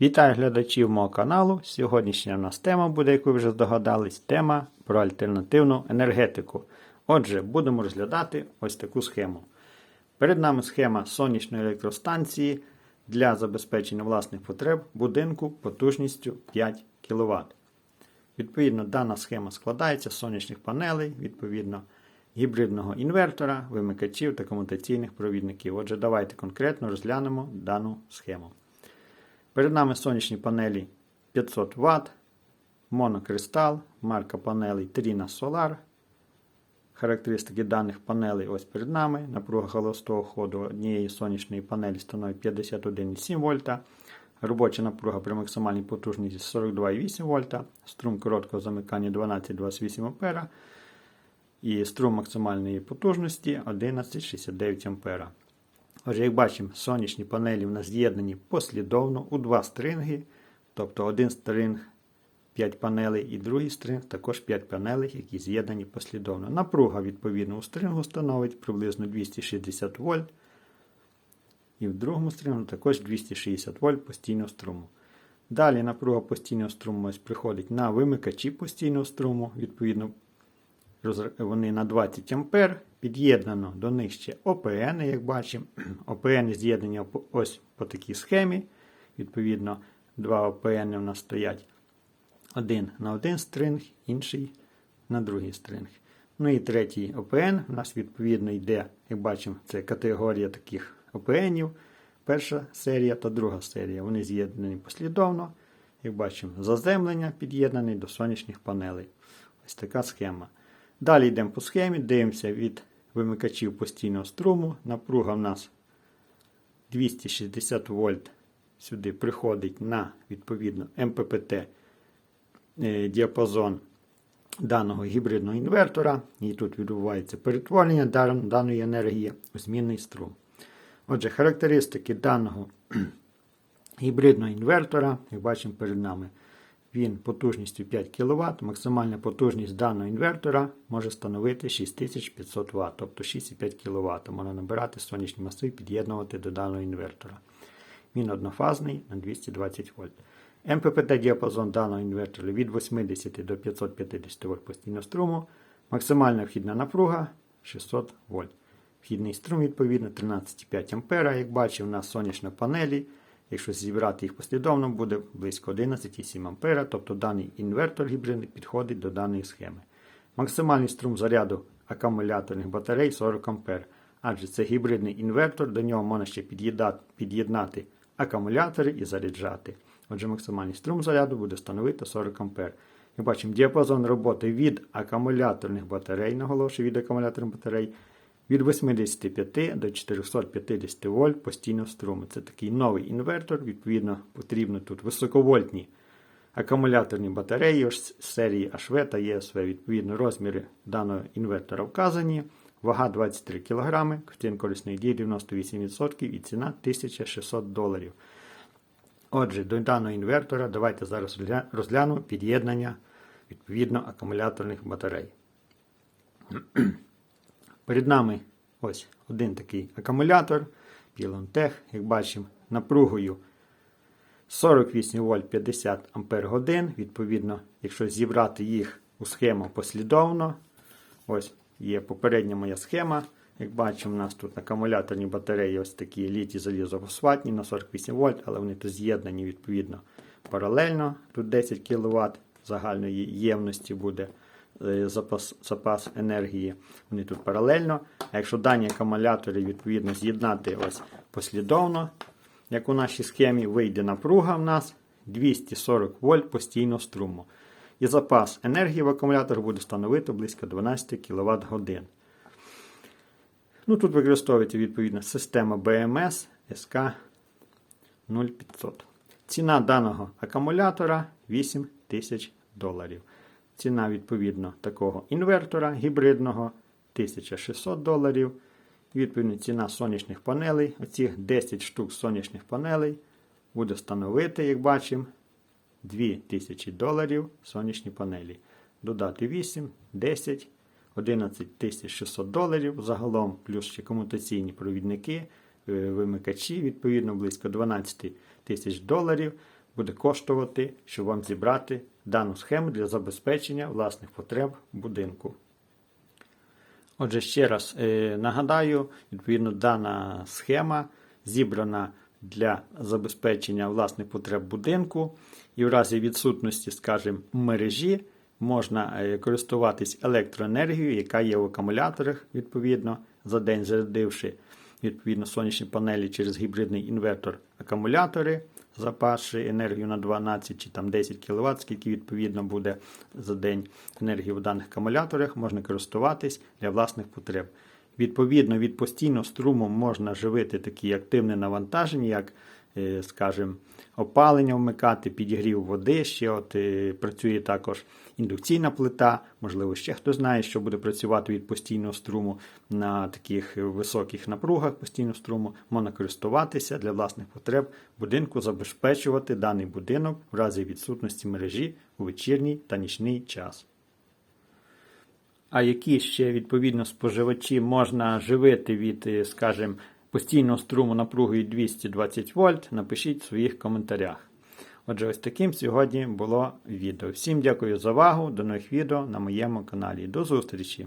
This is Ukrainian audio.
Вітаю глядачів мого каналу. Сьогоднішня в нас тема буде, як ви вже здогадались, тема про альтернативну енергетику. Отже, будемо розглядати ось таку схему. Перед нами схема сонячної електростанції для забезпечення власних потреб будинку потужністю 5 кВт. Відповідно, дана схема складається з сонячних панелей, відповідно, гібридного інвертора, вимикачів та комутаційних провідників. Отже, давайте конкретно розглянемо дану схему. Перед нами сонячні панелі 500 Вт, монокристал, марка панелей Trina Solar. Характеристики даних панелей ось перед нами. Напруга холостого ходу однієї сонячної панелі становить 51,7 вольта. Робоча напруга при максимальній потужності 42,8 вольта. Струм короткого замикання 12,28 А. І струм максимальної потужності 11,69 А. Отже, як бачимо, сонячні панелі у нас з'єднані послідовно у два стринги. Тобто один стринг 5 панелей і другий стринг також 5 панелей, які з'єднані послідовно. Напруга, відповідно, у стрингу становить приблизно 260 вольт. І в другому стрингу також 260 вольт постійного струму. Далі напруга постійного струму приходить на вимикачі постійного струму. Відповідно, вони на 20 А. Під'єднано до них ще ОПН, як бачимо. ОПН з'єднані ось по такій схемі. Відповідно, два ОПН у нас стоять один на один стринг, інший на другий стринг. Ну і третій ОПН у нас відповідно йде, як бачимо, це категорія таких ОПНів. Перша серія та друга серія. Вони з'єднані послідовно. Як бачимо, заземлення під'єднаний до сонячних панелей. Ось така схема. Далі йдемо по схемі, дивимося від вимикачів постійного струму. Напруга в нас 260 вольт сюди приходить на відповідно МППТ е, діапазон даного гібридного інвертора. І тут відбувається перетворення даної енергії у змінний струм. Отже, характеристики даного гібридного інвертора, як бачимо перед нами. Він потужністю 5 кВт, максимальна потужність даного інвертора може становити 6500 Вт, тобто 6,5 кВт. Можна набирати сонячні маси і під'єднувати до даного інвертора. Він однофазний на 220 вольт. МППТ діапазон даного інвертора від 80 до 550 вольт постійного струму. Максимальна вхідна напруга 600 вольт. Вхідний струм, відповідно, 13,5 А. Як бачимо, у нас сонячні панелі. Якщо зібрати їх послідовно, буде близько 11,7 А, тобто даний інвертор гібридний підходить до даної схеми. Максимальний струм заряду акумуляторних батарей 40 А, адже це гібридний інвертор, до нього можна ще під'єднати акумулятори і заряджати. Отже, максимальний струм заряду буде становити 40 А. Як бачимо, діапазон роботи від акумуляторних батарей, наголошую від акумуляторних батарей від 85 до 450 вольт постійного струму. Це такий новий інвертор. Відповідно, потрібно тут високовольтні акумуляторні батареї ось серії HV та ESV. Відповідно, розміри даного інвертора вказані. Вага 23 кг, коштин корисної дії 98% і ціна 1600 доларів. Отже, до даного інвертора давайте зараз розглянемо під'єднання відповідно акумуляторних батарей. Перед нами ось один такий акумулятор Pylon як бачимо, напругою 48 вольт 50 ампер годин. Відповідно, якщо зібрати їх у схему послідовно, ось є попередня моя схема. Як бачимо, у нас тут акумуляторні батареї ось такі літі залізофосфатні на 48 вольт, але вони тут з'єднані відповідно паралельно. Тут 10 кВт загальної ємності буде. Е, запас запас енергії. Вони тут паралельно. А якщо дані акумулятори відповідно з'єднати ось послідовно, як у нашій схемі, вийде напруга в нас 240 вольт постійного струму. І запас енергії в акумуляторах буде становити близько 12 кВт годин. Ну, Тут використовується відповідна система BMS SK 0500. Ціна даного акумулятора 8000 доларів. Ціна, відповідно, такого інвертора гібридного 1600 доларів. Відповідно, ціна сонячних панелей. Оцих 10 штук сонячних панелей буде становити, як бачимо, 2000 доларів сонячні панелі. Додати 8, 10, 11 600 доларів. Загалом, плюс ще комутаційні провідники, е, вимикачі, відповідно, близько 12 тисяч доларів. Буде коштувати, щоб вам зібрати дану схему для забезпечення власних потреб будинку. Отже, ще раз е, нагадаю, відповідно, дана схема зібрана для забезпечення власних потреб будинку, і в разі відсутності, скажімо, мережі можна е, користуватись електроенергією, яка є в акумуляторах, відповідно, за день зарядивши відповідно сонячні панелі через гібридний інвертор акумулятори, запасши енергію на 12 чи там 10 кВт, скільки відповідно буде за день енергії в даних акумуляторах, можна користуватись для власних потреб. Відповідно, від постійного струму можна живити такі активне навантаження, як, е, скажімо, опалення вмикати, підігрів води. Ще от е, працює також індукційна плита. Можливо, ще хто знає, що буде працювати від постійного струму на таких високих напругах постійного струму. Можна користуватися для власних потреб будинку, забезпечувати даний будинок в разі відсутності мережі у вечірній та нічний час. А які ще відповідно споживачі можна живити від, е, скажімо, постійного струму напругою 220 вольт, напишіть в своїх коментарях. Отже, ось таким сьогодні було відео. Всім дякую за увагу. До нових відео на моєму каналі. До зустрічі!